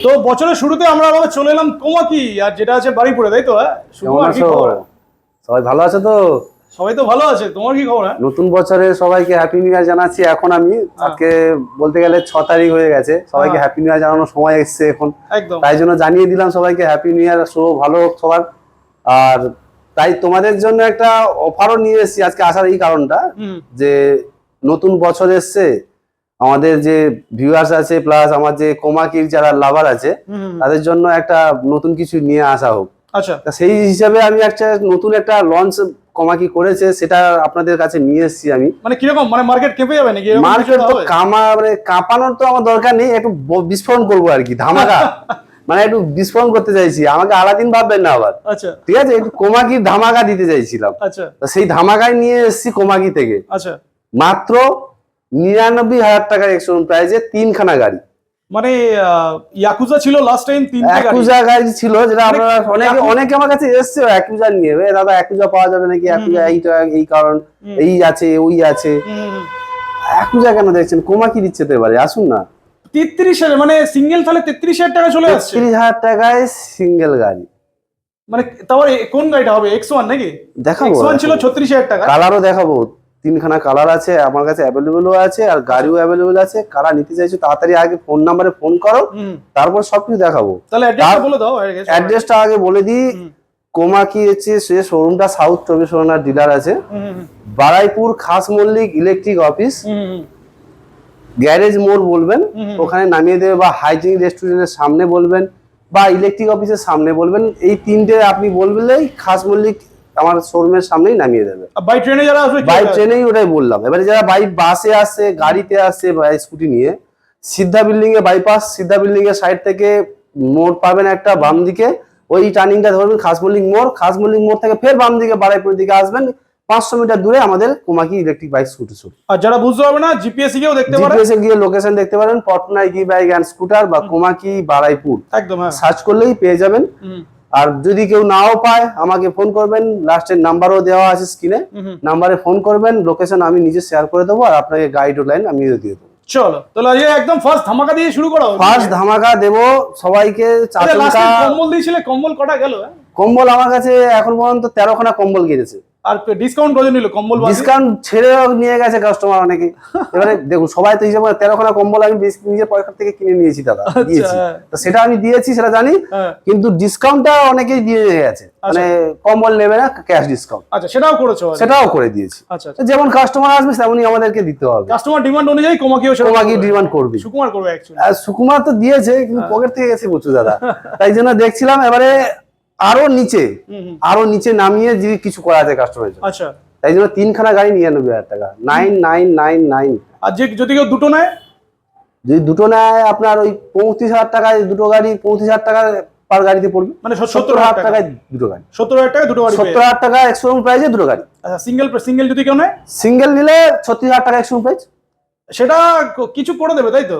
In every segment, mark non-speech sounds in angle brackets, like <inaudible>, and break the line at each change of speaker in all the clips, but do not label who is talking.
তো বছরের শুরুতে আমরা আবার চলে এলাম তোমাকি আর যেটা আছে বাড়িপুরে তাই তো হ্যাঁ? শুভ আর কি খবর?
সবাই ভালো আছে তো?
সবাই তো ভালো আছে তোমার কি খবর হ্যাঁ?
নতুন বছরে সবাইকে হ্যাপি নিউ ইয়ার জানাচ্ছি এখন আমি। আজকে বলতে গেলে ছ তারিখ হয়ে গেছে সবাইকে
হ্যাঁ।
হ্যাপি নিউ ইয়ার জানানোর সময় এসছে এখন।
একদম।
তাই জন্য জানিয়ে দিলাম সবাইকে হ্যাপি নিউ ইয়ার শুভ ভালো হোক সবার। আর তাই তোমাদের জন্য একটা অফারও নিয়ে এসেছি আজকে আসার এই কারণটা যে নতুন বছর এসছে আমাদের যে ভিউয়ার্স আছে প্লাস আমার যে কোমাকির যারা লাভার আছে তাদের জন্য একটা নতুন কিছু নিয়ে আসা হোক।
আচ্ছা।
সেই হিসাবে আমি একটা নতুন একটা লঞ্চ কমাকি করেছে সেটা আপনাদের কাছে নিয়ে এসেছি আমি।
মানে কীরকম? মানে মার্কেট কেঁপে যাবে নাকি?
মার্কেট তো কামা মানে কাঁপানোর তো আমার দরকার নেই একটু বিস্ফোরণ করব আর কি ধামাকা। <laughs> মানে একটু বিস্ফোরণ করতে চাইছি আমাকে আলাদিন ভাববেন না আবার।
আচ্ছা।
ঠিক আছে? একটু কোমাকি ধামাকা দিতে চাইছিলাম।
আচ্ছা।
সেই ধামাকায় নিয়ে এসেছি কোমাকি থেকে।
আচ্ছা।
মাত্র নিরানব্বই হাজার টাকার একশোরুম প্রাইজে তিনখানা গাড়ি।
মানে ইয়াকুজা ছিল লাস্ট টাইম তিনটে গাড়ি।
একুজা গাড়ি ছিল যেটা
মানে
আপনারা অনেকে অনেকে আমার কাছে এসছে একুজা নিয়ে। দাদা একুজা পাওয়া যাবে নাকি? একুজা এইটা এই কারণ এই আছে ওই আছে।
হুম।
কেন দেখছেন? কোমা কি দিচ্ছে তো এবারে আসুন না।
তেত্রিশ হাজার মানে সিঙ্গেল তাহলে তেত্রিশ হাজার টাকা চলে আসছে।
তেত্রিশ হাজার টাকায় সিঙ্গেল গাড়ি।
মানে তারপর কোন গাড়িটা হবে? এক্স ওয়ান নাকি?
দেখাবো
এক্স ওয়ান ছিল ছত্রিশ হাজার টাকা।
কালারও দেখাবো। তিনখানা কালার আছে আমার কাছে অ্যাভেলেবেলও আছে আর গাড়িও অ্যাভেলেবেল আছে। কারা নিতে চাইছো তাড়াতাড়ি আগে ফোন নাম্বারে ফোন করো তারপর সবকিছু দেখাবো।
তাহলে অ্যাড্রেসটা বলে দাও
অ্যাড্রেসটা আগে বলে দিই। কোমা কি হচ্ছে সে শোরুমটা সাউথ চব্বিশ পরগনার ডিলার আছে বারাইপুর খাস মল্লিক ইলেকট্রিক অফিস গ্যারেজ মোড় বলবেন। ওখানে নামিয়ে দেবে বা হাইজিন রেস্টুরেন্টের সামনে বলবেন বা ইলেকট্রিক অফিসের সামনে বলবেন। এই তিনটে আপনি বলবেন খাস মল্লিক আমার শোরুমের সামনেই নামিয়ে দেবে।
বাই ট্রেনে যারা আসবে
বাই ট্রেনেই ওটাই বললাম। এবারে যারা বাই বাসে আসছে গাড়িতে আসছে বা স্কুটি নিয়ে সিদ্ধা বিল্ডিং এ বাইপাস সিদ্ধা বিল্ডিং এর সাইড থেকে মোড় পাবেন একটা বাম দিকে। ওই টার্নিংটা ধরবেন খাস মল্লিক মোড়। খাস মল্লিক মোড় থেকে ফের বাম দিকে বারাইপুর দিকে আসবেন। পাঁচশো মিটার দূরে আমাদের Komaki electric bike scooty shoot
আর যারা বুঝতে পারবে না জিপিএস গিয়েও দেখতে পারে
জিপিএস গিয়ে লোকেশন দেখতে পারেন। Patna e bike and scooter বা কোমাকি বারাইপুর।
একদম হ্যাঁ।
সার্চ করলেই পেয়ে যাবেন। আর যদি কেউ নাও পায় আমাকে ফোন করবেন লাস্টের নাম্বারও দেওয়া আছে স্ক্রিনে। নাম্বারে ফোন করবেন লোকেশন আমি নিজে শেয়ার করে দেবো আর আপনাকে গাইড লাইন আমি দিয়ে দেবো।
চলো তাহলে আজকে একদম ফার্স্ট ধামাকা দিয়ে শুরু করো।
ফার্স্ট ধামাকা দেবো সবাইকে
কম্বল দিয়েছিলে কম্বল কটা গেল হ্যাঁ?
কম্বল আমার কাছে এখন পর্যন্ত তেরোখানা কম্বল গিয়েছে
আর ডিসকাউন্ট কত নিল কম্বল
ডিসকাউন্ট ছেড়েও নিয়ে গেছে কাস্টমার অনেকে। এবারে দেখুন সবাই তো হিসাবে তেরোখানা কম্বল আমি নিজের পয়সা থেকে কিনে নিয়েছি দাদা দিয়েছি।
হ্যাঁ।
তো সেটা আমি দিয়েছি সেটা জানি
হ্যাঁ।
কিন্তু ডিসকাউন্টটা অনেকেই দিয়ে গেছে। মানে কম্বল নেবে না ক্যাশ ডিসকাউন্ট
আচ্ছা সেটাও করেছ
সেটাও করে দিয়েছি।
আচ্ছা আচ্ছা।
যেমন কাস্টমার আসবে তেমনই আমাদেরকে দিতে হবে।
কাস্টমার ডিমান্ড অনুযায়ী কমাকিও করবে।
ডিমান্ড করবে।
সুকুমার করবে অ্যাকচুয়ালি
আর সুকুমার তো দিয়েছে কিন্তু
হ্যাঁ।
পকেট থেকে গেছে প্রচুর দাদা। তাই জন্য দেখছিলাম এবারে আরও নিচে। আরও নিচে নামিয়ে যদি কিছু করা যায় কাস্টমারের জন্য।
আচ্ছা।
তাই জন্য তিনখানা গাড়ি নিরানব্বই হাজার টাকা। Nine nine nine nine.
আর যে যদি কেউ দুটো নেয়?
যদি দুটো নেয় আপনার ওই পঁয়ত্রিশ হাজার টাকায় দুটো গাড়ি পঁয়ত্রিশ হাজার টাকা পার গাড়িতে পড়বে।
মানে সত্তর হাজার
টাকায় দুটো গাড়ি।
সত্তর হাজার টাকা দুটো গাড়ি
সত্তর হাজার টাকা একশো প্রাইজে দুটো গাড়ি।
আচ্ছা সিঙ্গেল সিঙ্গেল যদি কেউ নেয়?
সিঙ্গেল নিলে ছত্রিশ হাজার টাকা একশো প্রাইজ
সেটা কিছু করে দেবে তাই তো?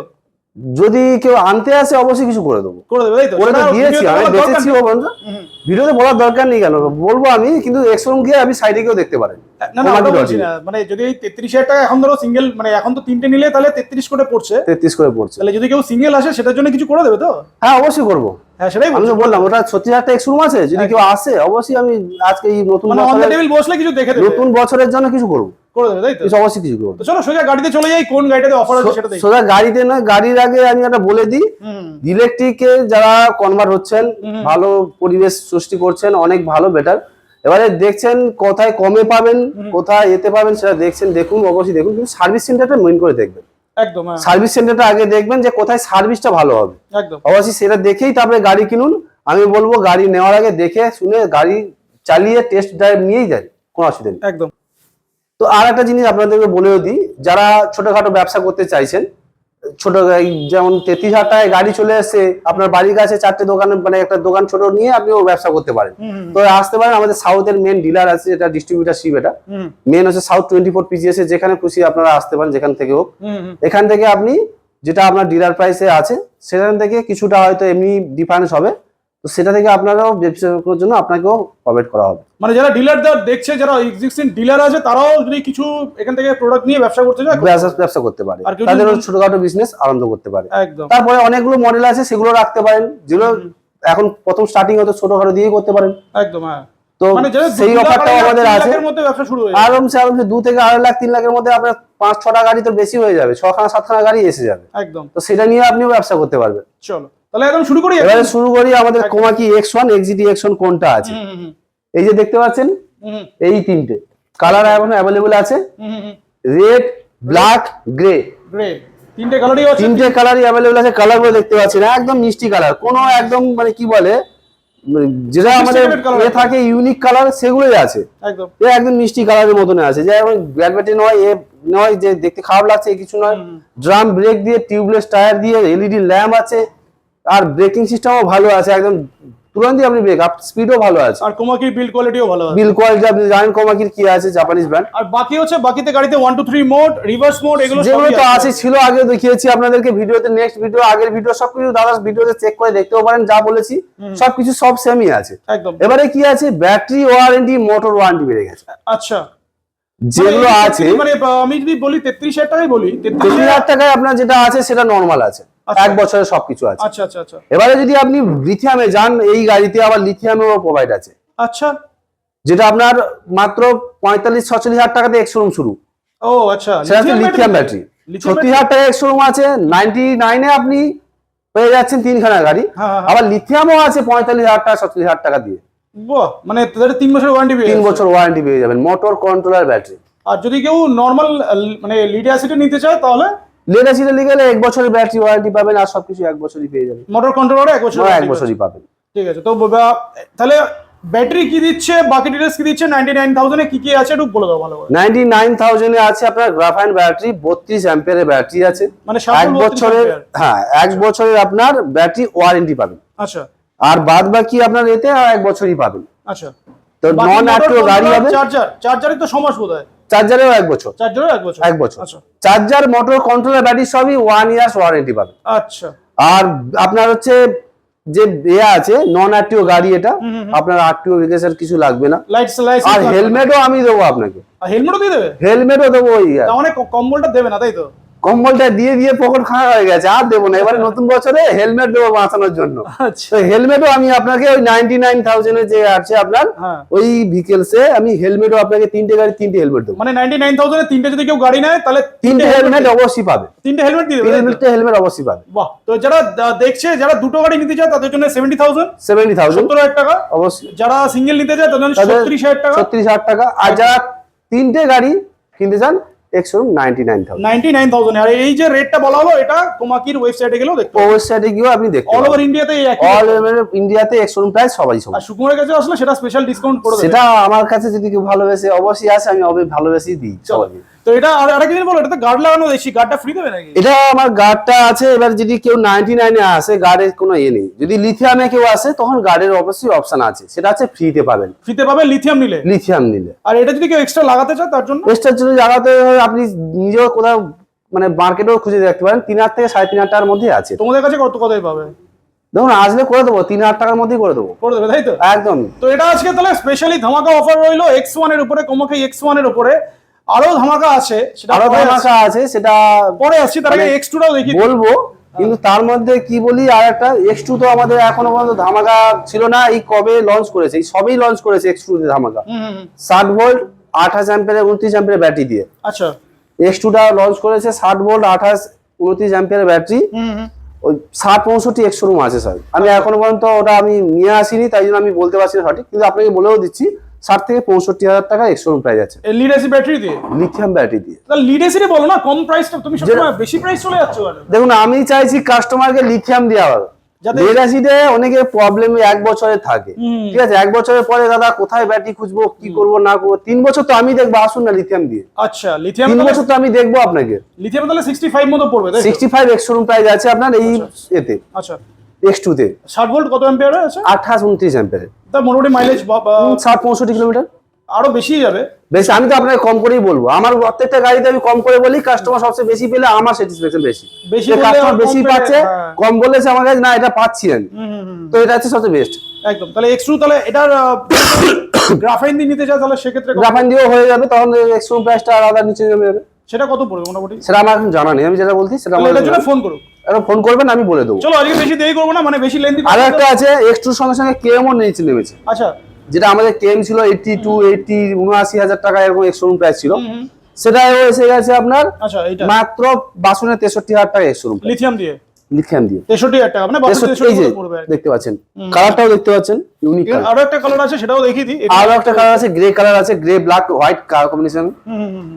যদি কেউ আনতে আসে অবশ্যই কিছু করে দেবো।
করে দেবো
করে তো দিয়েছি আমি বেঁচেছি। ভিডিওতে বলার দরকার নেই কেন? বলব আমি কিন্তু এক্সপ্রম গিয়ে আমি সাইডে কেউ দেখতে পারেন
না না ওটা বলছি না মানে যদি তেত্রিশ হাজার টাকা এখন ধরো সিঙ্গেল মানে এখন তো তিনটে নিলে তাহলে তেত্রিশ করে পড়ছে।
তেত্রিশ করে পড়ছে।
তাহলে যদি কেউ সিঙ্গেল আসে সেটার জন্য কিছু করে দেবে তো?
হ্যাঁ অবশ্যই করব।
হ্যাঁ সেটাই
আমি বললাম ওটা ছত্রিশ হাজার একশোরুম আছে যদি কেউ আসে অবশ্যই আমি আজকে এই নতুন
মানে টেবিল বসলে কিছু দেখে
নতুন বছরের জন্য কিছু করব।
করে দেবে তাই তো?
অবশ্যই কিছু করব।
চলো সোজা গাড়িতে চলে যাই কোন গাড়িটাতে অফার আছে সেটা
সোজা গাড়িতে নয় গাড়ির আগে আমি একটা বলে দিই। ইলেকট্রিকে যারা কনভার্ট হচ্ছেন ভালো পরিবেশ সৃষ্টি করছেন অনেক ভালো বেটার এবারে দেখছেন কোথায় কমে পাবেন কোথায় এতে পাবেন সেটা দেখছেন দেখুন অবশ্যই দেখুন কিন্তু সার্ভিস সেন্টারটা মেন করে দেখবেন।
একদম হ্যাঁ।
সার্ভিস সেন্টারটা আগে দেখবেন যে কোথায় সার্ভিসটা ভালো হবে।
একদম।
অবশ্যই সেটা দেখেই তারপরে গাড়ি কিনুন। আমি বলব গাড়ি নেওয়ার আগে দেখে শুনে গাড়ি চালিয়ে টেস্ট ড্রাইভ নিয়েই যায় কোনো অসুবিধা নেই।
একদম।
তো আর একটা জিনিস আপনাদেরকে বলেও দিই যারা ছোটখাটো ব্যবসা করতে চাইছেন ছোট যেমন তেত্রিশ হাজার টাকায় গাড়ি চলে এসছে আপনার বাড়ির কাছে চারটে দোকান মানে একটা দোকান ছোট নিয়ে আপনি ও ব্যবসা করতে পারেন। তো আসতে পারেন আমাদের সাউথের মেন ডিলার আছে এটা ডিস্ট্রিবিউটারশিপ এটা। মেন হচ্ছে সাউথ টোয়েন্টি ফোর পিজিএস যেখানে খুশি আপনারা আসতে পারেন যেখান থেকে হোক। এখান থেকে আপনি যেটা আপনার ডিলার প্রাইসে আছে সেখান থেকে কিছুটা হয়তো এমনি ডিফারেন্স হবে। তো সেটা থেকে আপনারাও ব্যবসা করার জন্য আপনাকেও প্রোভাইড করা হবে।
মানে যারা ডিলারদের দেখছে যারা এক্সিস্টিং ডিলার আছে তারাও যদি কিছু এখান থেকে প্রোডাক্ট নিয়ে ব্যবসা করতে চায়
ব্যবসা ব্যবসা করতে পারে। তাদেরও ছোটখাটো বিজনেস আরম্ভ করতে পারে।
একদম।
তারপরে অনেকগুলো মডেল আছে সেগুলো রাখতে পারেন যেগুলো এখন প্রথম স্টার্টিং হয়তো ছোটখাটো দিয়ে করতে পারেন।
একদম হ্যাঁ।
তো
মানে
সেই অফারটাও আমাদের আছে। আরামসে আরামসে দু থেকে আড়াই লাখ তিন লাখের মধ্যে আপনার পাঁচ ছটা গাড়ি তো বেশি হয়ে যাবে ছখানা সাতখানা গাড়ি এসে যাবে।
একদম।
তো সেটা নিয়ে আপনিও ব্যবসা করতে পারবেন।
চলো। তাহলে একদম শুরু করি
এবারে শুরু করি আমাদের কোমাকি এক্স ওয়ান এক্সিটি এক্স ওয়ান কোনটা আছে? এই যে দেখতে পাচ্ছেন? এই তিনটে। কালার এখন অ্যাভেলেবল আছে। রেড ব্ল্যাক গ্রে
গ্রেট তিনটে কালারই আছে?
তিনটে কালারই অ্যাভেলেবল আছে। কালারগুলো দেখতে পাচ্ছেন। একদম মিষ্টি কালার কোনো একদম মানে কি বলে? মানে যেটা আমাদের এ থাকে ইউনিক কালার সেগুলোই আছে।
একদম।
এ একদম মিষ্টি কালারের মতন আছে। যে এখন ব্যাটব্যাটে নয় এ নয় যে দেখতে খারাপ লাগছে কিছু নয়। ড্রাম ব্রেক দিয়ে টিউবলেস টায়ার দিয়ে এলইডি ল্যাম্প আছে। আর ব্রেকিং সিস্টেমও ভালো আছে একদম তুরন্তই আপনি ব্রেক আপ স্পিডও ভালো আছে।
আর কোমাকির বিল্ড কোয়ালিটিও ভালো আছে।
বিল কোয়ালিটি আপনি জানেন কোমাকির কি আছে জাপানিজ ব্র্যান্ড
আর বাকি হচ্ছে বাকিতে গাড়িতে one two three mode reverse mode এগুলো
যেগুলো তো
আছে।
ছিল আগে দেখিয়েছি আপনাদেরকে ভিডিওতে নেক্সট ভিডিও আগের ভিডিও সবকিছু দাদা ভিডিওতে চেক করে দেখতেও পারেন যা বলেছি সবকিছু সব সেমই আছে।
একদম।
এবারে কি আছে ব্যাটারি ওয়ারেন্টি মোটর ওয়ারেন্টি বেড়ে গেছে।
আচ্ছা।
যেগুলো
মানে
আছে
মানে আমি যদি বলি তেত্রিশ হাজার টাকাই বলি তেত্রিশ
তেত্রিশ হাজার টাকায় আপনার যেটা আছে সেটা নর্মাল আছে। এক বছরের সবকিছু আছে।
আচ্ছা আচ্ছা আচ্ছা।
এবারে যদি আপনি লিথিয়ামে যান এই গাড়িতে আবার লিথিয়ামেও প্রোভাইড আছে।
আচ্ছা।
যেটা আপনার মাত্র পঁয়তাল্লিশ ছচল্লিশ হাজার টাকাতে এক শোরুম শুরু।
ও আচ্ছা।
সেটা হচ্ছে লিথিয়াম ব্যাটারি ছত্রিশ হাজার টাকা এক শোরুম আছে নাইনটি নাইনে আপনি পেয়ে যাচ্ছেন তিনখানা গাড়ি।
হ্যাঁ হ্যাঁ
আবার লিথিয়ামও আছে পঁয়তাল্লিশ হাজার টাকা ছত্রিশ হাজার টাকা দিয়ে।
মানে তিন বছর ওয়ারেন্টি
তিন বছর ওয়ারেন্টি পেয়ে যাবেন মোটর কন্ট্রোলার ব্যাটারি
আর যদি কেউ নর্মাল মানে লিড অ্যাসিডে নিতে চায় তাহলে
লেটা সিটে গেলে এক বছরের ব্যাটারি ওয়ারেন্টি পাবেন আর সবকিছু এক বছরই পেয়ে যাবেন।
মোটর কন্ট্রোলারে এক বছর
এক
warranty
বছরই পাবেন।
ঠিক আছে তো তাহলে ব্যাটারি কি দিচ্ছে বাকি ডিটেলস কি দিচ্ছে নাইনটি নাইন থাউজেন্ডে কি কি আছে একটু বলে দাও ভালো করে।
নাইনটি নাইন থাউজেন্ডে আছে আপনার গ্রাফাইন ব্যাটারি বত্রিশ অ্যাম্পিয়ারের ব্যাটারি আছে।
মানে
এক বছরের হ্যাঁ এক বছরের আপনার ব্যাটারি ওয়ারেন্টি পাবেন।
আচ্ছা।
আর বাদ বাকি আপনার এতে আর এক বছরই পাবেন।
আচ্ছা।
তো নন অ্যাক্টিভ গাড়ি হবে।
চার্জার চার্জারই তো সমাজ বোধ হয়
চার্জারেও এক বছর।
চার্জারও এক বছর?
এক বছর।
আচ্ছা।
চার্জার মোটর কন্ট্রোলার ব্যাটারি সবই ওয়ান ইয়ার্স ওয়ারেন্টি পাবে।
আচ্ছা।
আর আপনার হচ্ছে যে ইয়ে আছে নন আরটিও গাড়ি এটা। আপনার আরটিও বিকাশের কিছু লাগবে না। আর হেলমেটও আমি দেবো আপনাকে।
হেলমেটও দিয়ে দেবে?
হেলমেটও দেবো ওই
মানে কম্বলটা দেবে না তাই তো?
কম্বলটা দিয়ে দিয়ে পকেট খাওয়া হয়ে গেছে আর দেবো না। এবারে নতুন বছরে হেলমেট দেবো বাঁচানোর জন্য।
আচ্ছা।
তো হেলমেটও আমি আপনাকে ওই নাইনটি নাইন থাউজেন্ডের যে আছে আপনার
হ্যাঁ।
ওই ভিকেলসে আমি হেলমেটও আপনাকে তিনটে গাড়ি তিনটে হেলমেট দেবো।
মানে নাইনটি নাইন থাউজেন্ডে তিনটে যদি কেউ গাড়ি নেয় তাহলে
তিনটে হেলমেট অবশ্যই পাবে।
তিনটে হেলমেট দিয়ে
তিনটে হেলমেট অবশ্যই পাবে।
বাহ তো যারা দেখছে যারা দুটো গাড়ি নিতে চায় তাদের জন্য সেভেন্টি থাউজেন্ড
সেভেন্টি থাউজেন্ড
সত্তর হাজার টাকা।
অবশ্যই।
যারা সিঙ্গেল নিতে চায় তাদের জন্য হাজার টাকা।
ছত্রিশ হাজার টাকা। আর যারা তিনটে গাড়ি কিনতে চান
আর এই যে রেটটা বলা হলো এটা ওয়েবসাইটে গেলেও দেখতে
ওয়েবসাইটে গিয়েও আপনি দেখতে
অল ওভার ইন্ডিয়াতে এই একই
অল ইন্ডিয়াতে একশো প্রাইস সবাই সবাই
আর সুকুমারের কাছে আসলে সেটা স্পেশাল ডিসকাউন্ট করে দেবে।
সেটা আমার কাছে যদি কেউ ভালোবেসে অবশ্যই আছে আমি অবশ্যই ভালোবেসেই দিই সবাইকে।
তো এটা আর আরেকটা জিনিস বলো এটা তো গার্ড লাগানো দেখছি গার্ডটা ফ্রি দেবে নাকি?
এটা আমার গার্ডটা আছে এবার যদি কেউ নাইনটি নাইনে আসে গার্ডের কোনো ইয়ে নেই। যদি লিথিয়ামে কেউ আসে তখন গার্ডের অবশ্যই অপশন আছে। সেটা আছে ফ্রিতে পাবেন।
ফ্রিতে পাবে লিথিয়াম নিলে?
লিথিয়াম নিলে।
আর এটা যদি কেউ এক্সট্রা লাগাতে চায় তার জন্য?
এক্সট্রা যদি জায়গাতে আপনি নিজেও কোথাও মানে মার্কেটেও খুঁজে দেখতে পারেন। তিন হাজার থেকে সাড়ে তিন হাজার টাকার মধ্যে আছে।
তোমাদের কাছে কত কথাই পাবে?
দেখুন আসলে করে দেবো তিন হাজার টাকার মধ্যেই করে দেবো।
করে দেবে তাই তো?
একদম।
তো এটা আজকে তাহলে স্পেশালি ধামাকা অফার রইল এক্স ওয়ানের উপরে কোমাকে এক্স ওয়ানের উপরে। আরও ধামাকা আছে সেটা আরও
ধামাকা আছে সেটা
পরে আসছি তার আগে
মানে-
এক্স টুটাও দেখি।
বলব কিন্তু তার মধ্যে কি বলি আর একটা এক্স টু তো আমাদের এখনও পর্যন্ত ধামাকা ছিল না এই কবে লঞ্চ করেছে এই সবেই লঞ্চ করেছে এক্স টু ধামাকা। ষাট ভোল্ট আঠাশ অ্যাম্পিয়ার উনত্রিশ অ্যাম্পিয়ার ব্যাটারি দিয়ে।
আচ্ছা।
এক্স টুটা লঞ্চ করেছে ষাট ভোল্ট আঠাশ উনত্রিশ অ্যাম্পিয়ার ব্যাটারি। ওই ষাট পঁয়ষট্টি একশো রুম আছে স্যার আমি এখনও পর্যন্ত ওটা আমি নিয়ে আসিনি তাই জন্য আমি বলতে পারছি না সঠিক কিন্তু আপনাকে বলেও দিচ্ছি ষাট থেকে পঁয়ষট্টি হাজার টাকা রুম প্রাইস আছে।
লিড এসি ব্যাটারি দিয়ে?
লিথিয়াম ব্যাটারি দিয়ে।
তাহলে লিড বলো না কম প্রাইসটা তুমি সবসময় বেশি প্রাইস চলে যাচ্ছ
দেখুন আমি চাইছি কাস্টমারকে লিথিয়াম দেওয়া লেড অ্যাসিডে প্রবলেম এক বছরে থাকে। ঠিক আছে এক বছরের পরে দাদা কোথায় ব্যাটারি খুঁজবো? কি করব না করব? তিন বছর তো আমি দেখব আসুন না লিথিয়াম দিয়ে।
আচ্ছা লিথিয়াম
তিন বছর তো আমি দেখব আপনাকে।
লিথিয়াম তাহলে সিক্সটি ফাইভ মতো পড়বে
সিক্সটি ফাইভ একশো রুম প্রাইস আছে আপনার এই এতে
আচ্ছা।
এক্স টু তে।
ষাট ভোল্ট কত অ্যাম্পিয়ার আছে?
আঠাশ উনত্রিশ অ্যাম্পের
তা মোটামুটি মাইলেজ
ষাট পঁয়ষট্টি কিলোমিটার।
আরও বেশি যাবে।
বেশি আমি তো আপনাকে কম করেই বলব। আমার প্রত্যেকটা গাড়িতে আমি কম করে বলি কাস্টমার সবচেয়ে বেশি পেলে আমার স্যাটিসফ্যাকশন বেশি।
বেশি
কাস্টমার বেশি পাচ্ছে
হ্যাঁ।
কম বলেছে আমার কাছে না এটা পাচ্ছি আমি। তো এটা হচ্ছে সবচেয়ে বেস্ট
একদম। তাহলে এক্সট্রু তাহলে এটার গ্রাফাইন <coughs> দিয়ে নিতে চাও তাহলে সেক্ষেত্রে
গ্রাফাইন দিয়েও হয়ে যাবে তখন এক্সট্রুম প্রাইসটা আলাদা নিচে নেমে যাবে।
সেটা কত পড়বে মোটামুটি?
সেটা আমার এখন জানা নেই আমি যেটা বলছি সেটা আমার
এটার জন্য করো
ফোন করবেন আমি বলে দেবো।
চলো আজকে বেশি দেরি করব না মানে বেশি লেন্দি
আর একটা আছে এক্সট্রুর সঙ্গে সঙ্গে কেএমও নিচে নেমেছে।
আচ্ছা।
যেটা আমাদের কেএম ছিল এইটটি টু এইটটি উনআশি হাজার টাকা এরকম এক্সট্রুম প্রাইস ছিল। সেটাও এসে গেছে আপনার
আচ্ছা
মাত্র বাসনের তেষট্টি হাজার টাকা এক্সট্রুম
লিথিয়াম দিয়ে?
লিথিয়াম দিয়ে।
তেষট্টি হাজার টাকা মানে বাসন পড়বে
দেখতে পাচ্ছেন। কালারটাও দেখতে পাচ্ছেন ইউনিক
আরও একটা কালার আছে সেটাও দেখিয়ে দিই।
আরও একটা কালার আছে গ্রে কালার আছে গ্রে ব্ল্যাক হোয়াইট কম্বিনেশন
হুম, হুম।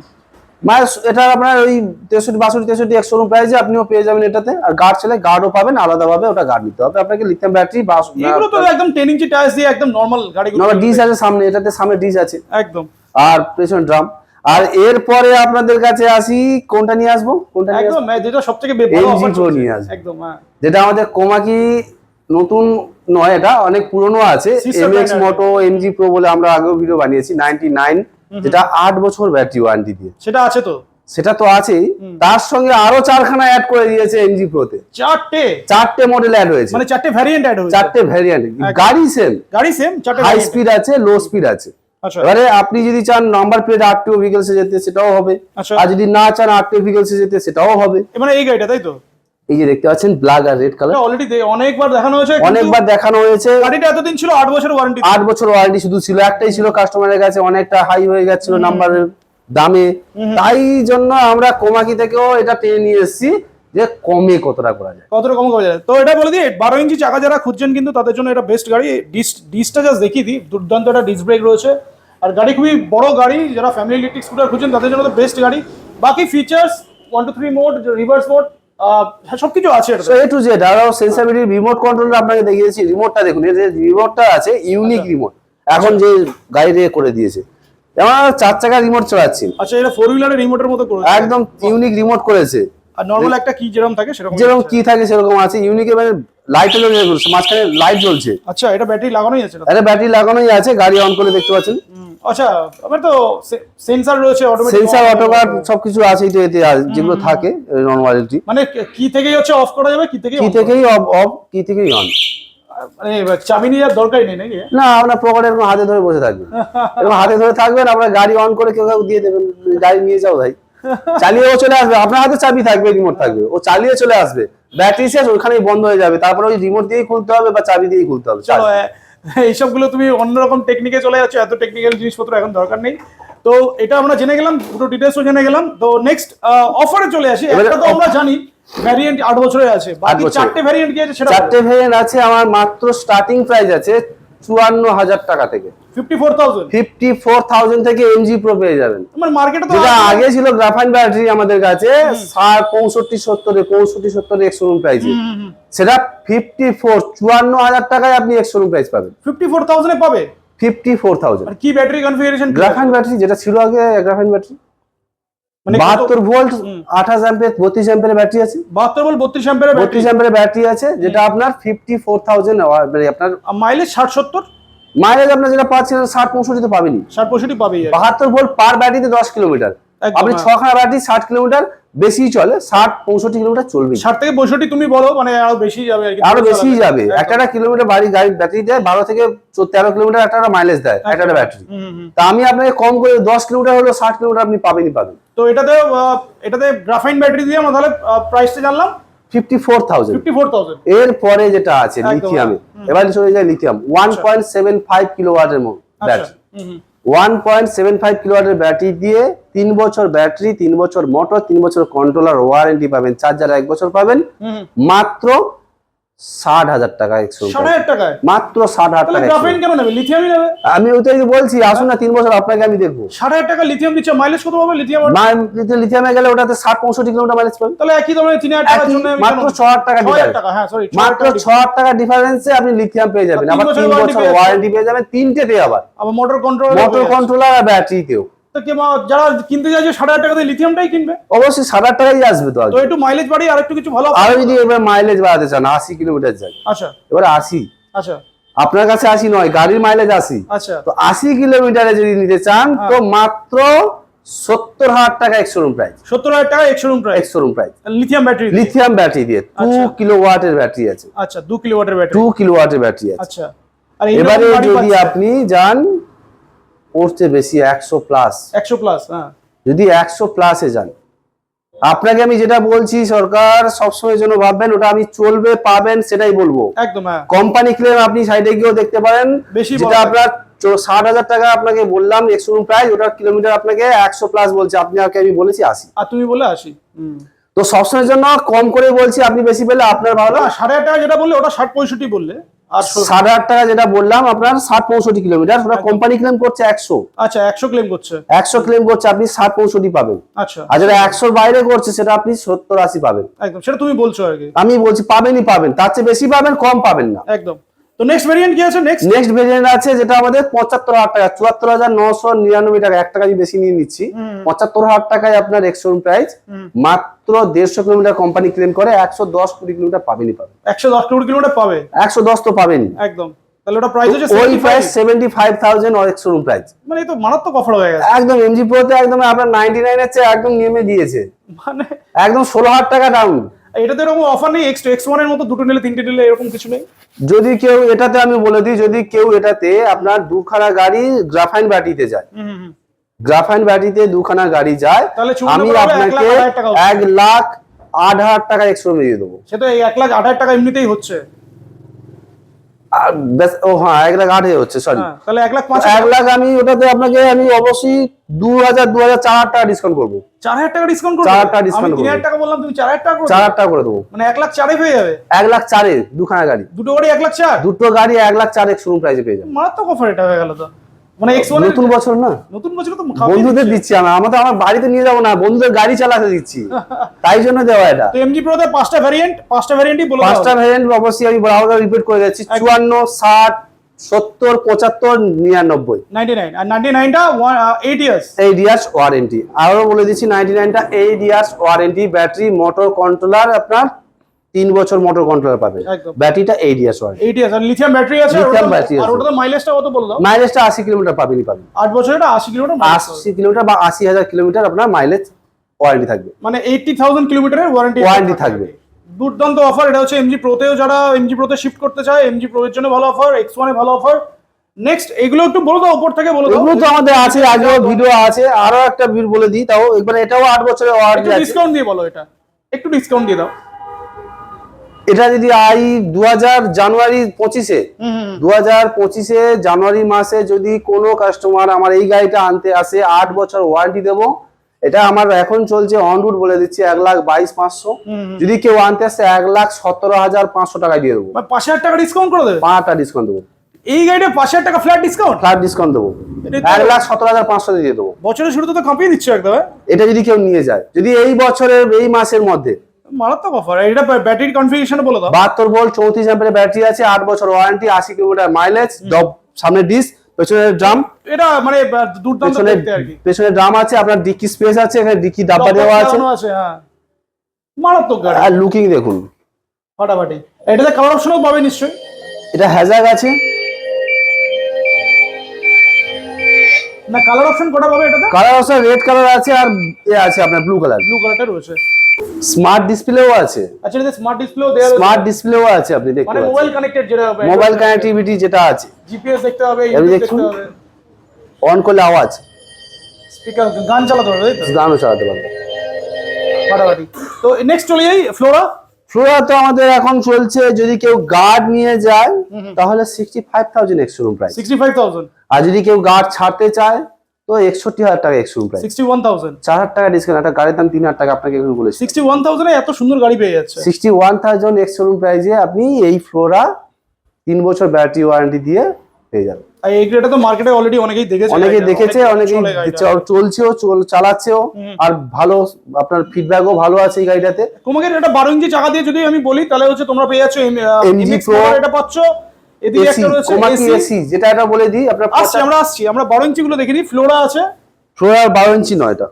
মানে এটা আপনার ওই তেষট্টি বাষট্টি তেষট্টি একশো প্রাইসে আপনিও পেয়ে যাবেন এটাতে। আর গার্ড ছেলে গার্ডও পাবেন আলাদাভাবে ওটা গার্ড নিতে হবে। আপনাকে লিথিয়াম ব্যাটারি বা
এগুলো তো একদম টেন ইঞ্চি টায়ার্স দিয়ে একদম নর্মাল গাড়িগুলো
নর্মাল ডিস আছে সামনে এটাতে সামনে ডিস আছে।
একদম।
আর পেছনে ড্রাম আর এরপরে আপনাদের কাছে আসি কোনটা নিয়ে আসব? কোনটা
একদম হ্যাঁ, যেটা সবথেকে ভালো offer
নিয়ে আসবে।
একদম হ্যাঁ।
যেটা আমাদের কোমাকি নতুন নয় এটা অনেক পুরনো আছে। এমএক্স মোটো এমজি প্রো বলে আমরা আগেও ভিডিও বানিয়েছি নাইনটি নাইন যেটা আট বছর ব্যাটারি ওয়ারেন্টি দিয়ে।
সেটা আছে তো?
সেটা তো আছেই। তার সঙ্গে আরও চারখানা অ্যাড করে দিয়েছে এমজি প্রোতে
চারটে?
চারটে মডেল অ্যাড হয়েছে।
মানে চারটে ভ্যারিয়েন্ট অ্যাড হয়েছে?
চারটে ভ্যারিয়েন্ট গাড়ি সেম
গাড়ি সেম চারটে
হাই স্পিড আছে লো স্পিড আছে।
আচ্ছা।
এবারে আপনি যদি চান নাম্বার প্লেট আরটিও ভেহিকলসে যেতে সেটাও হবে।
আচ্ছা।
আর যদি না চান আরটিও ভেহিকলসে যেতে সেটাও হবে।
মানে এই গাড়িটা তাই তো?
এই যে দেখতে পাচ্ছেন ব্ল্যাক আর রেড কালার
অলরেডি অনেকবার দেখানো হয়েছে
অনেকবার দেখানো হয়েছে।
গাড়িটা এতদিন ছিল আট বছর ওয়ারেন্টি
আট বছর ওয়ারেন্টি শুধু ছিল একটাই ছিল কাস্টমারের কাছে অনেকটা হাই হয়ে যাচ্ছিল নাম্বারের দামে। তাই জন্য আমরা কোমাকি থেকেও এটা টেনে নিয়ে এসেছি যে কমে কতটা করা যায়।
কতটা কম করা যায়? তো এটা বলে দিই বারো ইঞ্চি চাকা যারা খুঁজছেন কিন্তু তাদের জন্য এটা বেস্ট গাড়ি। ডিস ডিসটা জাস্ট দেখিয়ে দিই দুর্দান্ত একটা ডিস ব্রেক রয়েছে। আর গাড়ি খুবই বড় গাড়ি যারা ফ্যামিলি ইলেকট্রিক স্কুটার খুঁজছেন তাদের জন্য তো বেস্ট গাড়ি। বাকি features one two three mode reverse mode সব কিছু আছে
এ টু জেড আরও সেন্সাবিলিটি রিমোট কন্ট্রোল আপনাকে দেখিয়েছি রিমোটটা দেখুন এই যে রিমোটটা আছে ইউনিক রিমোট এখন যে গাড়ি দিয়ে করে দিয়েছে। যেমন চার চাকা রিমোট চালাচ্ছি।
আচ্ছা এটা ফোর হুইলারের রিমোটের মতো
একদম ইউনিক রিমোট করেছে।
আর নর্মাল একটা কি যেরকম থাকে সেরকম
যেরকম কি থাকে সেরকম আছে ইউনিক মানে লাইট মাঝখানে লাইট জ্বলছে।
আচ্ছা এটা ব্যাটারি লাগানোই আছে এটা।
ব্যাটারি লাগানোই আছে গাড়ি অন করে দেখতে পাচ্ছেন।
আচ্ছা আমার তো সেন্সার রয়েছে অটোমেটিক
সেন্সার অটোকার সবকিছু আছে এতে এতে যেগুলো থাকে নর্মালিটি
মানে কি থেকেই হচ্ছে অফ করা যাবে কি থেকে
কি থেকেই অফ অফ কি থেকেই অন
মানে চাবি নিয়ে দরকারই নেই নাকি?
না আপনার পকেটে এরকম হাতে ধরে বসে থাকবেন <laughs> এরকম হাতে ধরে থাকবেন আপনার গাড়ি অন করে কেউ কেউ দিয়ে দেবেন গাড়ি নিয়ে যাও ভাই। চালিয়ে ও চলে আসবে। আপনার হাতে চাবি থাকবে রিমোট থাকবে। ও চালিয়ে চলে আসবে। ব্যাটারি শেষ ওখানেই বন্ধ হয়ে যাবে। তারপরে ওই রিমোট দিয়েই খুলতে হবে বা চাবি দিয়েই খুলতে হবে।
চলো এইসবগুলো তুমি অন্যরকম টেকনিকে চলে যাচ্ছ এত টেকনিক্যাল জিনিসপত্র এখন দরকার নেই। তো এটা আমরা জেনে গেলাম পুরো ডিটেলসও জেনে গেলাম। তো নেক্সট অফারে চলে আসি। একটা তো আমরা জানি ভ্যারিয়েন্ট আট বছরের আছে। বাকি চারটে ভ্যারিয়েন্ট কি আছে সেটা
চারটে ভেরিয়েন্ট আছে আমার মাত্র স্টার্টিং প্রাইস আছে চুয়ান্ন হাজার টাকা থেকে।
Fifty four thousand?
Fifty four thousand থেকে এমজি প্রো পেয়ে যাবেন।
আমার মার্কেটে তো
যেটা। আগে ছিল গ্রাফাইন ব্যাটারি আমাদের কাছে ষাট পঁয়ষট্টি সত্তরে পঁয়ষট্টি সত্তরে প্রাইসে
হুম, হুম, হুম।
সেটা ফিফটি ফোর চুয়ান্ন হাজার টাকায় আপনি একশো প্রাইস পাবেন।
54,000 এ পাবে?
Fifty four thousand.
কি ব্যাটারি কনফিগারেশন
গ্রাফাইন ব্যাটারি যেটা ছিল আগে গ্রাফাইন ব্যাটারি
মানে
বাহাত্তর ভোল্ট আঠাশ অ্যাম্পিয়ার বত্রিশ অ্যাম্পিয়ার ব্যাটারি আছে।
72 ভোল্ট 32 অ্যাম্পিয়ার ব্যাটারি
বত্রিশ অ্যাম্পের ব্যাটারি আছে যেটা আপনার ফিফটি ফোর থাউজেন্ড মানে আপনার
মাইলেজ 60 70
মাইলেজ আপনার যেটা পাচ্ছেন ষাট পঁয়ষট্টি পাবেনি
60 65 পাবেই আর কি।
বাহাত্তর ভোল্ট পার ব্যাটারিতে দশ কিলোমিটার
একদম,
আপনি
হ্যাঁ।
ছখানা ব্যাটারি ষাট কিলোমিটার বেশি চলে ষাট পঁয়ষট্টি কিলোমিটার চলবে
60 থেকে 65 তুমি বলো মানে আরও বেশি যাবে
আরও বেশি যাবে। একটা কিলোমিটার বাড়ি গাড়ি ব্যাটারি দেয় বারো থেকে তেরো কিলোমিটার একটা মাইলেজ দেয় একটা ব্যাটারি। তা আমি আপনাকে কম করে দশ কিলোমিটার হলো ষাট কিলোমিটার আপনি পাবেনই পাবেন।
তো এটাতে এটাতে গ্রাফাইন ব্যাটারি দিয়ে আমরা তাহলে প্রাইসটা জানলাম?
ফিফটি ফোর থাউজেন্ড
54000
এর পরে যেটা আছে লিথিয়ামে এবার চলে যায় lithium one point seven five kilo ওয়াটের battery. One point seven five কিলোওয়াটের battery দিয়ে তিন বছর ব্যাটারি তিন বছর মোটর তিন বছর কন্ট্রোলার ওয়ারেন্টি পাবেন চার্জার এক বছর পাবেন। মাত্র ষাট হাজার টাকা একশো
60,000 টাকায়?
মাত্র ষাট হাজার টাকা
গ্রাফাইন কেন নেবে? লিথিয়ামই নেবে?
আমি ওইটাই তো বলছি আসুন না তিন বছর আপনাকে আমি দেখব।
60,000 টাকা লিথিয়াম দিচ্ছে মাইলেজ কত পাবে? লিথিয়াম
লিথিয়ামে গেলে ওটাতে ষাট পঁয়ষট্টি কিলোমিটার মাইলেজ পাবেন
তাহলে একই দামে 3000 টাকার
একই,
জন্য
মাত্র ছ হাজার টাকা
6000 টাকা হ্যাঁ সরি
মাত্র ছ হাজার টাকা ডিফারেন্সে আপনি লিথিয়াম পেয়ে যাবেন।
তিন
আবার তিন বছর ওয়ারেন্টি পেয়ে যাবেন। তিনটেতে আবার।
আবার মোটর কন্ট্রোল
মোটর কন্ট্রোলার আর ব্যাটারিতেও
তো যারা কিনতে চাইছে সাড়ে হাজার টাকা দিয়ে লিথিয়ামটাই কিনবে।
অবশ্যই সাত হাজার টাকাই আসবে তো
তো একটু মাইলেজ বাড়িয়ে আর একটু কিছু ভালো
আরও যদি এবার মাইলেজ বাড়াতে চান আশি কিলোমিটার যায়
আচ্ছা।
এবার আশি।
আচ্ছা।
আপনার কাছে আশি নয় গাড়ির মাইলেজ আশি।
আচ্ছা।
তো আশি কিলোমিটারে যদি নিতে চান
হ্যাঁ।
তো মাত্র সত্তর হাজার টাকা একশো রুম প্রাইস
সত্তর হাজার টাকা একশো রুম প্রাইস
একশো room price
lithium battery
lithium battery দিয়ে। টু। কিলো ওয়াটের ব্যাটারি আছে।
আচ্ছা দু কিলোওয়াটের ব্যাটারি
টু কিলো ওয়াটের ব্যাটারি আছে।
আচ্ছা।
এবারে যদি আপনি যান ওর চেয়ে বেশি একশো প্লাস
একশো প্লাস হ্যাঁ।
যদি একশো প্লাসে যান। আপনাকে আমি যেটা বলছি সরকার সবসময় জন্য ভাববেন ওটা আমি চলবে পাবেন সেটাই বলব।
একদম হ্যাঁ।
কোম্পানি ক্লেম আপনি সাইডে গিয়েও দেখতে পারেন।
বেশি
যেটা আপনার ষাট হাজার টাকা আপনাকে বললাম একশো প্রাইস ওটা কিলোমিটার আপনাকে একশো প্লাস বলছে। আপনি আগে আমি বলেছি আসি।
আর তুমি বলে আসি
তো সবসময়ের জন্য কম করে বলছি আপনি বেশি পেলে আপনার ভালো।
সাড়ে আট টাকা যেটা বললে ওটা ষাট পঁয়ষট্টি বললে।
সাড়ে আট টাকা যেটা বললাম আপনার ষাট পঁয়ষট্টি কিলোমিটার। ওটা কোম্পানি ক্লেম করছে একশো।
আচ্ছা একশো ক্লেম করছে।
একশো ক্লেম করছে আপনি ষাট পঁয়ষট্টি পাবেন।
আচ্ছা।
আর যেটা একশোর বাইরে করছে সেটা আপনি সত্তর আশি পাবেন।
একদম সেটা তুমি বলছো আর কি।
আমি বলছি পাবেনই পাবেন। তার চেয়ে বেশি পাবেন কম পাবেন না।
একদম। তো নেক্সট ভেরিয়েন্ট কি আছে? নেক্সট
নেক্সট ভেরিয়েন্ট আছে যেটা আমাদের পঁচাত্তর হাজার টাকা চুয়াত্তর হাজার নশো নিরানব্বই টাকা এক টাকা বেশি নিয়ে নিচ্ছি। পঁচাত্তর হাজার টাকায় আপনার এক্সশোরুম প্রাইস মাত্র দেড়শো কিলোমিটার কোম্পানি ক্লেম করে একশো দশ কুড়ি কিলোমিটার পাবেন।
একশো দশ কুড়ি কিলোমিটার পাবে?
একশো দশ তো পাবেনই।
একদম। তাহলে ওটা প্রাইস হচ্ছে
ওই price seventy five thousand ex showroom price
মানে তো মারাত্মক অফার হয়ে গেছে।
একদম এমজি প্রোতে একদম আপনার নাইনটি নাইনের চেয়ে একদম নেমে দিয়েছে
মানে?
একদম ষোলো হাজার টাকা ডাউন
এটাতে এরকম অফার নেই এক্স এক্স ওয়ানের মতো দুটো নিলে তিনটে নিলে এরকম কিছু নেই?
যদি কেউ এটাতে আমি বলে দিই যদি কেউ এটাতে আপনার দুখানা গাড়ি গ্রাফাইন ব্যাটিতে যায়। গ্রাফাইন ব্যাটিতে দুখানা গাড়ি যায়
তাহলে
আমি আপনাকে। এক লাখ আট হাজার টাকা এক্সট্রা দিয়ে দেবো
সেটা এক লাখ আট হাজার টাকা এমনিতেই হচ্ছে
ও হ্যাঁ এক লাখ আট হাজার হচ্ছে সরি
হ্যাঁ তাহলে এক লাখ পাঁচ
এক লাখ আমি ওটাতে আপনাকে আমি অবশ্যই দু হাজার দু হাজার চার হাজার টাকা ডিসকাউন্ট করব।
চার হাজার টাকা ডিসকাউন্ট করব?
চার হাজার টাকা
হাজার
করব।
টাকা বললাম তুমি চার হাজার টাকা করে
চার হাজার টাকা করে দেবো।
মানে এক লাখ চারে পেয়ে যাবে?
এক লাখ চারে দুখানা গাড়ি।
দুটো গাড়ি এক লাখ চার?
দুটো গাড়ি এক লাখ চার শুরু প্রাইসে পেয়ে যাবে।
মারাত্মক অফার এটা হয়ে গেল তো। মানে এক্স ওয়ান
নতুন বছর না?
নতুন বছর তো
বন্ধুদের
দিচ্ছি
আমি আমাদের আমার বাড়িতে নিয়ে যাব না বন্ধুদের গাড়ি চালাতে দিচ্ছি। তাই জন্য দেওয়া এটা।
তো এমজি প্রোতে পাঁচটা ভ্যারিয়েন্ট পাঁচটা ভ্যারিয়েন্টই বলে
পাঁচটা ভ্যারিয়েন্ট অবশ্যই আমি বরাবর রিপিট করে যাচ্ছি চুয়ান্ন ষাট সত্তর পঁচাত্তর নিরানব্বই।
99 আর 99 টা 8 ইয়ার্স
এইট ইয়ার্স ওয়ারেন্টি আরও বলে দিচ্ছি ninety নাইনটা eight years warranty battery motor controller আপনার তিন বছর মোটর কন্ট্রোলার পাবে। ব্যাটারিটা এইট ইয়ার্স ওয়ারেন্টি
8 ইয়ার্স আর লিথিয়াম ব্যাটারি আছে। আর
Lithium
ওটা- আর ওটা মাইলেজটা কত বলে দাও
মাইলেজটা আশি কিলোমিটার পাবেনই পাবেন।
8 বছরে এটা 80 কিলোমিটার mileage পাবে।
আশি কিলোমিটার বা আশি হাজার কিলোমিটার আপনার মাইলেজ ওয়ারেন্টি থাকবে।
মানে 80000 কিলোমিটারের ওয়ারেন্টি
Warranty থাকবে।
দুর্দান্ত অফার এটা হচ্ছে এমজি প্রোতেও যারা এমজি প্রোতে শিফট করতে চায় এমজি প্রো এর জন্য ভালো অফার এক্স ওয়ানে ভালো অফার নেক্সট এগুলো একটু বলে দাও উপর থেকে বলে দাও।
এগুলো তো আমাদের আছে আগেও ভিডিও আছে। আরও একটা বিল বলে দিই তাও এবার এটাও আট বছরের ওয়ারেন্টি আছে।
ডিসকাউন্ট দিয়ে বলো এটা। একটু ডিসকাউন্ট দিয়ে দাও।
এটা যদি আই দু জানুয়ারি পঁচিশে দু হাজার পঁচিশে জানুয়ারি মাসে যদি কোনো কাস্টমার আমার এই গাড়িটা আনতে আসে আট বছর ওয়ারেন্টি দেবো এটা আমার এখন চলছে অন রুট বলে দিচ্ছি এক লাখ বাইশ পাঁচশো। যদি কেউ আনতে আসে এক লাখ সতেরো হাজার পাঁচশো টাকা দিয়ে দেবো।
মানে পাঁচ হাজার টাকা ডিসকাউন্ট করে দেবে?
পাঁচ টাকা ডিসকাউন্ট দেবো।
এই গাড়িটা পাঁচ হাজার টাকা ফ্ল্যাট ডিসকাউন্ট
ফ্ল্যাট ডিসকাউন্ট দেবো। এক লাখ সতেরো হাজার পাঁচশো দিয়ে দেবো।
বছরের শুরুতে তো কাঁপিয়ে দিচ্ছ একদম হ্যাঁ?
এটা যদি কেউ নিয়ে যায় যদি এই বছরের এই মাসের মধ্যে
মারাত্মক অফার এটা ব্যাটারি কনফিগারেশন বলে দাও।
বাহাত্তর ভোল্ট চৌত্রিশ অ্যাম্পের ব্যাটারি আছে আট বছর ওয়ারেন্টি আশি কিলোমিটার মাইলেজ সামনে ডিস পেছনের ড্রাম
এটা মানে দুর্দান্ত দেখতে আর কি।
পেছনে ড্রাম আছে আপনার ডিকি স্পেস আছে এখানে ডিকি ডাব্বা দেওয়া আছে।
আছে হ্যাঁ। মারাত্মক গাড়ি।
আর লুকিং দেখুন।
ফাটাফাটি। এটাতে কালার অপশনও পাবে নিশ্চয়ই।
এটা হ্যাজাগ আছে।
না কালার অপশন কটা পাবে এটাতে?
কালার আছে রেড কালার আছে আর এ আছে আপনার ব্লু কালার
ব্লু কালারটা রয়েছে।
স্মার্ট ডিসপ্লেও আছে।
আচ্ছা এটাতে স্মার্ট ডিসপ্লেও দেওয়া
স্মার্ট ডিসপ্লেও আছে আপনি দেখতে
মানে মোবাইল কানেক্টেড যেটা হবে।
মোবাইল কানেক্টিভিটি যেটা আছে।
জিপিএস দেখতে হবে ইউটিউব দেখতে হবে।
অন করলে আওয়াজ।
স্পিকার গান চালাতে তো?
গানও চালাতে পারবে।
ফাটাফাটি। তো নেক্সট চলে যাই ফ্লোরা
ফ্লোরা তো আমাদের এখন চলছে যদি কেউ গার্ড নিয়ে যায় তাহলে sixty five thousand ex room price
sixty five thousand
আর যদি কেউ গার্ড ছাড়তে চায় তো একষট্টি হাজার টাকা ex room price
sixty one thousand
চার হাজার টাকা ডিসকাউন্ট একটা গাড়ির দাম তিন হাজার টাকা আপনাকে এখন বলেছি।
সিক্সটি ওয়ান থাউজেন্ডে এত সুন্দর গাড়ি পেয়ে যাচ্ছে।
Sixty one thousand ex showroom প্রাইসে আপনি এই ফ্লোরা তিন বছর ব্যাটারি ওয়ারেন্টি দিয়ে পেয়ে যাবেন।
আর এই গ্রেডটা তো মার্কেটে অলরেডি অনেকেই দেখেছে।
অনেকেই দেখেছে
অনেক
অনেকেই চলছেও চল- চালাচ্ছেও আর ভালো আপনার ফিডব্যাকও ভালো আছে এই গাড়িটাতে।
তোমাকে এটা বারো ইঞ্চি চাকা দিয়ে যদি আমি বলি তাহলে হচ্ছে তোমরা পেয়ে যাচ্ছ MX
Pro,
এটা পাচ্ছ। এদিকে একটা রয়েছে
কোমাকি এসি যেটা এটা বলে দিই আপনার
আসছি আমরা আসছি আমরা বারো ইঞ্চি গুলো দেখিনি ফ্লোরা আছে।
ফ্লোরা বারো ইঞ্চি নয় এটা।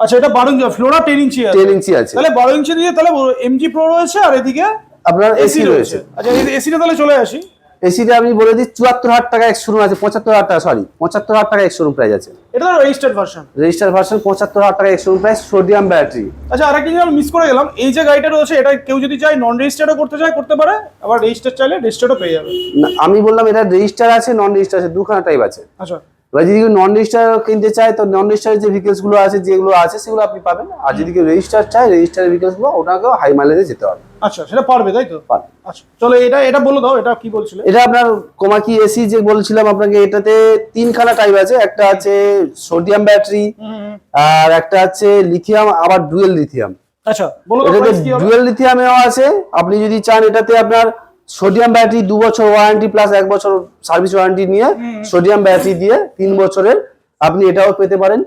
আচ্ছা এটা বারো ইঞ্চি ফ্লোরা টেন ইঞ্চি আছে।
টেন ইঞ্চি আছে।
তাহলে বারো ইঞ্চি দিয়ে তাহলে এমজি প্রো রয়েছে আর এদিকে
আপনার
এসি রয়েছে। আচ্ছা এসিটা তাহলে চলে আসি।
এসিটা আমি বলে দিই চুয়াত্তর হাজার টাকা এক শোরুম আছে পঁচাত্তর হাজার টাকা সরি পঁচাত্তর হাজার টাকা এক শোরুম প্রাইস আছে।
এটা রেজিস্টার্ড ভার্সন
রেজিস্টার্ড ভার্সন পঁচাত্তর হাজার টাকা এক শোরুম প্রাইস সোডিয়াম ব্যাটারি
আচ্ছা আর একটা আমি মিস করে গেলাম এই যে গাড়িটা রয়েছে এটা কেউ যদি চায় নন রেজিস্টার্ডও করতে চায় করতে পারে আবার রেজিস্টার চাইলে রেজিস্টার্ডও পেয়ে যাবে।
না আমি বললাম এটা রেজিস্টার আছে নন রেজিস্টার আছে দুখানা টাইপ আছে।
আচ্ছা।
এবার যদি কেউ নন রেজিস্টার কিনতে চায় তো নন রেজিস্টারের যে ভেহিকেলসগুলো আছে যেগুলো আছে সেগুলো আপনি পাবেন। আর যদি কেউ রেজিস্টার চায় রেজিস্টারের ভেহিকেলসগুলো ওটাকেও হাই মাইলেজে যেতে হবে।
আচ্ছা সেটা পারবে তাই তো?
পারবে।
আচ্ছা চলো এটা এটা বলে দাও এটা কি বলছিলে?
এটা আপনার কোমাকি এসি যে বলছিলাম আপনাকে এটাতে তিনখানা টাইপ আছে। একটা আছে সোডিয়াম ব্যাটারি আর একটা আছে লিথিয়াম আবার ডুয়েল লিথিয়াম
আচ্ছা বলো
ডুয়েল লিথিয়ামেও আছে। আপনি যদি চান এটাতে আপনার সোডিয়াম ব্যাটারি দু বছর ওয়ারেন্টি প্লাস এক বছর সার্ভিস ওয়ারেন্টি নিয়ে সোডিয়াম ব্যাটারি দিয়ে তিন বছরের আপনি এটাও পেতে পারেন।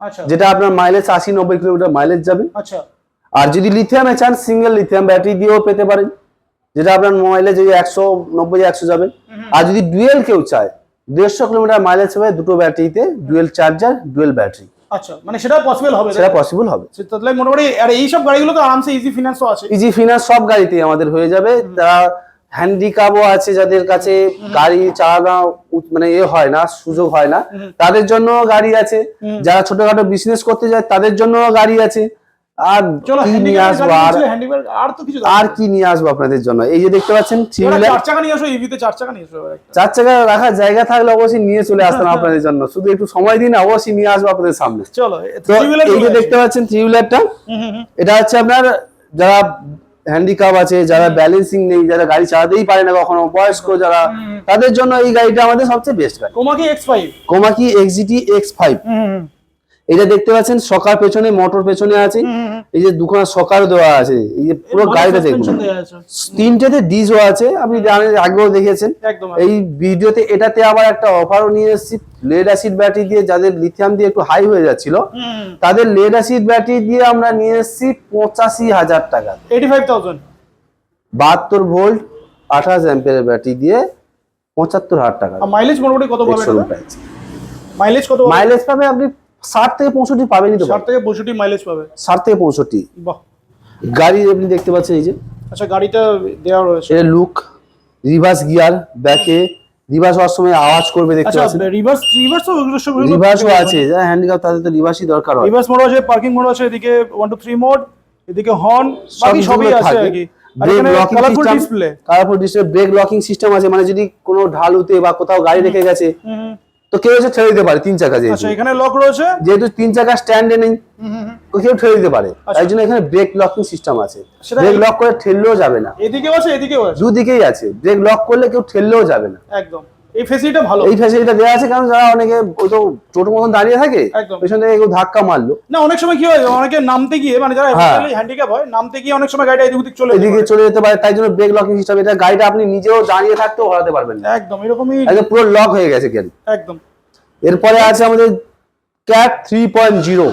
আচ্ছা।
যেটা আপনার মাইলেজ আশি নব্বই কিলোমিটার মাইলেজ যাবে।
আচ্ছা।
আর যদি লিথিয়ামে চান সিঙ্গেল লিথিয়াম ব্যাটারি দিয়েও পেতে পারেন। যেটা আপনার মাইলেজ ওই একশো নব্বই একশো যাবে। আর যদি ডুয়েল কেউ চায় দেড়শো কিলোমিটার মাইলেজ হবে দুটো ব্যাটারিতে ডুয়েল চার্জার ডুয়েল ব্যাটারি
আচ্ছা মানে সেটা পসিবল হবে
সেটা পসিবল হবে।
তাহলে মোটামুটি আর এই সব গাড়িগুলো তো আরামসে ইজি ফিনান্সও আছে।
ইজি ফিনান্স সব গাড়িতেই আমাদের হয়ে যাবে। তারা হ্যান্ডিক্যাপও আছে যাদের কাছে গাড়ি চালানো মানে এ হয় না সুযোগ হয় না তাদের জন্য গাড়ি আছে। যারা ছোটখাটো বিজনেস করতে যায় তাদের জন্য গাড়ি আছে। আর কি নিয়ে আসব? আর
আর
কি নিয়ে আসব আপনাদের জন্য? এই যে দেখতে পাচ্ছেন থ্রি
এবার
হুইলার
চার চাকা নিয়ে আসো ইভিতে চার চাকা নিয়ে আসো
চার চাকা রাখার জায়গা থাকলে অবশ্যই নিয়ে চলে আসতাম <laughs> আপনাদের জন্য। শুধু একটু সময় দিন অবশ্যই নিয়ে আসব আপনাদের সামনে।
চলো
এই যে দেখতে পাচ্ছেন থ্রি হুইলারটা এটা হচ্ছে আপনার যারা হ্যান্ডিক্যাপ আছে যারা ব্যালেন্সিং নেই যারা গাড়ি চালাতেই পারে না কখনো বয়স্ক যারা তাদের জন্য এই গাড়িটা আমাদের সবচেয়ে বেস্ট গাড়ি।
Komaki X five
Komaki এক্সিটি X five এটা দেখতে পাচ্ছেন সকার পেছনে মোটর পেছনে আছে। এই যে দুখানা সকার দেওয়া আছে। এই যে পুরো গাড়িটা দেখুন। তিনটেতে ডিজও আছে আপনি জানেন আগেও দেখেছেন। এই ভিডিওতে এটাতে আবার একটা অফারও নিয়ে এসেছি। লেড অ্যাসিড ব্যাটারি দিয়ে যাদের লিথিয়াম দিয়ে একটু হাই হয়ে যাচ্ছিল তাদের লেড অ্যাসিড ব্যাটারি দিয়ে আমরা নিয়ে এসেছি পঁচাশি হাজার টাকা।
এইটি ফাইভ থাউজেন্ড
বাহাত্তর ভোল্ট আঠাশ অ্যাম্পিয়ারের ব্যাটারি দিয়ে পঁচাত্তর হাজার টাকা।
মাইলেজ মোটামুটি কত পাবে মাইলেজ কত
মাইলেজ পাবে আপনি ষাট থেকে পঁয়ষট্টি পাবেনই তো
ষাট থেকে পঁয়ষট্টি মাইলেজ পাবে।
ষাট থেকে পঁয়ষট্টি।
বাহ।
গাড়ি আপনি দেখতে পাচ্ছেন এই যে।
আচ্ছা গাড়িটা দেওয়া রয়েছে।
এটা লুক রিভার্স গিয়ার ব্যাকে রিভার্স হওয়ার সময় আওয়াজ করবে দেখতে
আচ্ছা
পাচ্ছেন।
রিভার্স রিভার্স তো
রিভার্সও আছে যারা হ্যান্ডিক্যাপ তাদের তো রিভার্সই দরকার হয়।
রিভার্স মোড আছে পার্কিং মোড আছে এদিকে ওয়ান টু থ্রি মোড এদিকে হর্ন বাকি সবই আছে আর কি। Colourful display
colourful display brake locking system আছে মানে যদি কোনো ঢালুতে বা কোথাও গাড়ি রেখে গেছে তো কেউ এসে ছেড়ে দিতে পারে তিন চাকা যেহেতু।
আচ্ছা এখানে লক রয়েছে?
যেহেতু তিন চাকা স্ট্যান্ডে নেই তো কেউ ঠেলে দিতে পারে।
আচ্ছা।
তাই জন্য এখানে ব্রেক লকিং সিস্টেম আছে। ব্রেক লক করে ঠেললেও যাবে না।
এদিকেও আছে এদিকেও আছে?
দুদিকেই আছে। ব্রেক লক করলে কেউ ঠেললেও যাবে না।
একদম। এই ফেসিলিটিটা ভালো।
এই ফ্যাসিলিটিটা দেওয়া আছে কারণ যারা অনেকে ওই তো টোটো মতন দাঁড়িয়ে থাকে
একদম।
পেছনে কেউ ধাক্কা মারলো।
না অনেক সময় কি হয় অনেকে নামতে গিয়ে মানে যারা
হ্যাঁ।
হ্যান্ডিক্যাপ হয় নামতে গিয়ে অনেক সময় গাড়িটা এদিক চলে
এদিকে চলে যেতে পারে তাই জন্য ব্রেক লকিং সিস্টেম এটা গাড়িটা আপনি নিজেও দাঁড়িয়ে থাকতেও হরাতে পারবেন না।
একদম এরকমই
একদম পুরো লক হয়ে গেছে গাড়ি
একদম।
এরপরে আছে আমাদের cat three point zero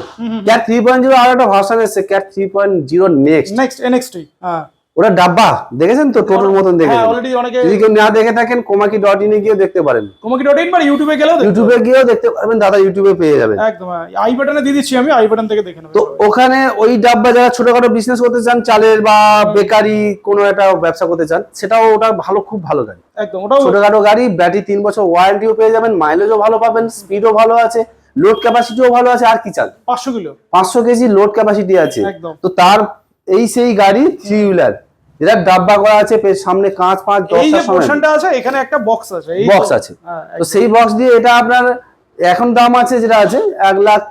cat three point zero আর একটা ভার্সন এসছে cat three point zero next
next NXT হ্যাঁ।
ওটা ডাব্বা দেখেছেন তো? টোটোর মতন দেখে
হ্যাঁ অলরেডি অনেকে
যদি কেউ না দেখে থাকেন কোমাকি ডট ইনে গিয়ে দেখতে পারেন।
কোমাকি ডট ইন বা ইউটিউবে গেলেও
ইউটিউবে গিয়েও দেখতে পারবেন দাদা ইউটিউবে পেয়ে যাবেন।
একদম আই বাটনে দিয়ে দিচ্ছি আমি আই বাটন থেকে দেখে
তো ওখানে ওই ডাব্বা যারা ছোটখাটো বিজনেস করতে চান চালের বা বেকারি কোনো একটা ব্যবসা করতে চান সেটাও ওটা ভালো খুব ভালো গাড়ি।
একদম ওটাও
ছোটখাটো গাড়ি ব্যাটারি তিন বছর ওয়ারেন্টিও পেয়ে যাবেন মাইলেজও ভালো পাবেন স্পিডও ভালো আছে লোড ক্যাপাসিটিও ভালো আছে আর কি চান?
পাঁচশো কিলো।
পাঁচশো কেজি লোড ক্যাপাসিটি আছে। তো তার এই সেই গাড়ি থ্রি হুইলার যেটা ডাব্বা করা আছে সামনে কাঁচ পাঁচ
যে
সময়
আছে এখানে একটা বক্স আছে। এই
বক্স আছে।
হ্যাঁ,
তো সেই বক্স দিয়ে এটা আপনার এখন দাম আছে যেটা আছে এক লাখ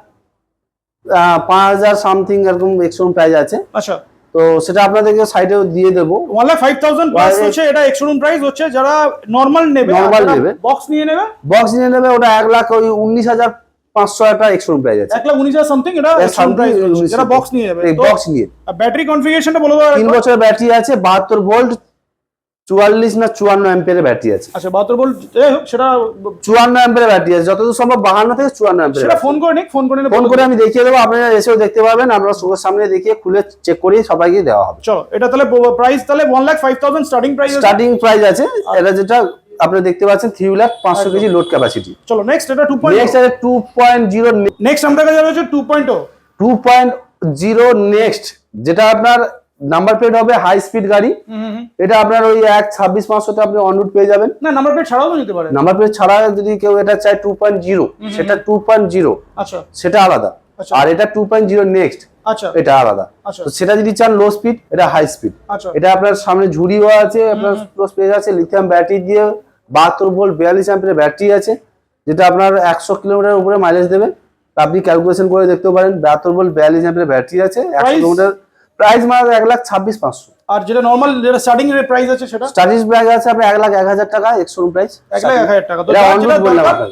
পাঁচ হাজার সামথিং এরকম এক্সট্রম প্রাইস আছে।
আচ্ছা।
তো সেটা আপনাদেরকে সাইডেও দিয়ে দেবো।
ওয়ান লাখ ফাইভ থাউজেন্ড হচ্ছে এটা এক্সট্রুম প্রাইস হচ্ছে যারা নর্মাল নেবে
Normal নেবে।
বক্স নিয়ে নেবে।
বক্স নিয়ে নেবে ওটা এক লাখ ওই উনিশ হাজার পাঁচশো একটা এক্সট্রম প্রাইস আছে।
এক লাখ উনিশ হাজার সামথিং এটা বক্স নিয়ে যাবে।
বক্স নিয়ে।
ব্যাটারি কনফিগারেশনটা বলে দাও
তিন বছরের ব্যাটারি আছে বাহাত্তর ভোল্ট চুয়াল্লিশ না চুয়ান্ন অ্যাম্পিয়ারের ব্যাটারি আছে।
আচ্ছা বাহাত্তর সেটা
চুয়ান্ন অ্যাম্পিয়ারের ব্যাটারি আছে। যতদূর সম্ভব বাহান্ন থেকে চুয়ান্ন অ্যাম্পিয়ার
সেটা ফোন করে নিক ফোন করে
ফোন করে আমি দেখিয়ে দেবো আপনারা এসেও দেখতে পাবেন আমরা চোখের সামনে দেখিয়ে খুলে চেক করিয়ে সবাইকে দেওয়া হবে।
চলো এটা তাহলে প্রাইস তাহলে one lakh five thousand starting price
starting price আছে এটা যেটা আপনি দেখতে পাচ্ছেন থ্রি হুইলার পাঁচশো কেজি লোড ক্যাপাসিটি
চলো নেক্সট এটা টু পয়েন্ট
নেক্সট আছে টু পয়েন্ট জিরো
নেক্সট আমরা কাছে হচ্ছে two point
two point zero next যেটা আপনার নাম্বার প্লেট হবে হাই স্পিড গাড়ি। এটা আপনার ওই এক ছাব্বিশ পাঁচশোতে আপনি অনরুট পেয়ে যাবেন।
না নাম্বার প্লেট ছাড়াও নিতে পারে
নাম্বার প্লেট ছাড়া যদি কেউ এটা চায় টু পয়েন্ট জিরো সেটা টু পয়েন্ট জিরো
আচ্ছা।
সেটা আলাদা।
আচ্ছা।
আর এটা টু পয়েন্ট জিরো নেক্সট
আচ্ছা।
এটা আলাদা।
আচ্ছা।
তো সেটা যদি চান লো স্পিড এটা হাই স্পিড
আচ্ছা।
এটা আপনার সামনে ঝুড়িও আছে আপনার পুরো স্পেস আছে লিথিয়াম ব্যাটারি দিয়ে বাহাত্তর ভোল্ট বিয়াল্লিশ অ্যাম্পিয়ার ব্যাটারি আছে যেটা আপনার একশো কিলোমিটার উপরে মাইলেজ দেবে। আপনি ক্যালকুলেশন করে দেখতে পারেন বাহাত্তর ভোল্ট বিয়াল্লিশ অ্যাম্পিয়ার ব্যাটারি আছে একশো? কিলোমিটার। প্রাইস মানে এক লাখ ছাব্বিশ পাঁচশো।
আর যেটা নর্মাল যেটা স্টার্টিং এর প্রাইস আছে সেটা?
স্টার্টিং প্রাইস আছে আপনার এক লাখ এক হাজার টাকা এক্সোরুম প্রাইস
এক লাখ এক হাজার টাকা।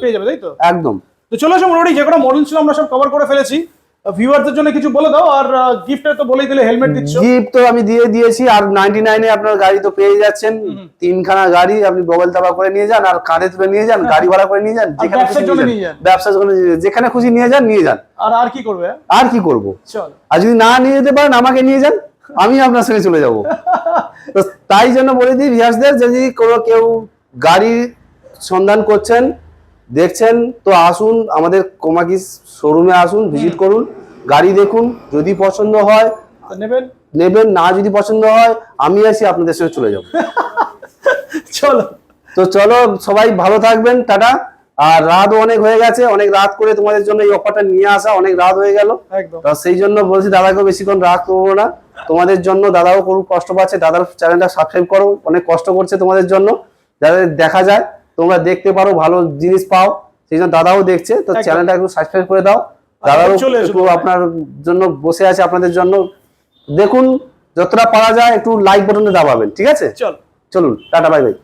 পেয়ে যাবে তাই তো?
একদম।
তো চলে আসো মোটামুটি যে কোনো মডেল ছিল আমরা সব কভার করে ফেলেছি। ভিউয়ারদের জন্য কিছু বলে দাও আর গিফটে তো বলেই দিলে হেলমেট দিচ্ছ।
জিপ তো আমি দিয়ে দিয়েছি আর নাইনটি নাইনে আপনার গাড়ি তো পেয়ে যাচ্ছেন। তিনখানা গাড়ি আপনি বগল তাবা করে নিয়ে যান আর কাঁধে তুলে নিয়ে যান গাড়ি ভাড়া করে নিয়ে যান যেখানে খুশি নিয়ে যান। ব্যবসার জন্য। যেখানে খুশি নিয়ে যান নিয়ে যান।
আর আর কি করবে?
আর কি করব?
চল।
আর যদি না নিয়ে যেতে পারেন আমাকে নিয়ে যান আমি আপনার সঙ্গে চলে যাব। <laughs> তো তাই জন্য বলে দিই রিয়াজদের যদি কোনো কেউ গাড়ির সন্ধান করছেন দেখছেন তো আসুন আমাদের কোমাকি শোরুমে আসুন ভিজিট করুন গাড়ি দেখুন যদি পছন্দ হয়
নেবেন?
নেবেন না যদি পছন্দ হয় আমি আসি আপনাদের সঙ্গে চলে যাব। <laughs>
চলো।
তো চলো সবাই ভালো থাকবেন টাটা। আর রাতও অনেক হয়ে গেছে অনেক রাত করে তোমাদের জন্য এই অফারটা নিয়ে আসা অনেক রাত হয়ে গেল। সেই জন্য বলছি দাদাকে বেশিক্ষণ রাত করব না। তোমাদের জন্য দাদাও খুব কষ্ট পাচ্ছে দাদার চ্যানেলটা সাবস্ক্রাইব করো অনেক কষ্ট করছে তোমাদের জন্য যাদের দেখা যায়। তোমরা দেখতে পারো ভালো জিনিস পাও। সেই জন্য দাদাও দেখছে। তো। চ্যানেলটা একটু সাবস্ক্রাইব করে দাও। দাদারও একটু আপনার জন্য বসে আছে আপনাদের জন্য। দেখুন যতটা পারা যায় একটু লাইক বাটনে দাবাবেন ঠিক আছে?
চল।
চলুন টাটা বাই বাই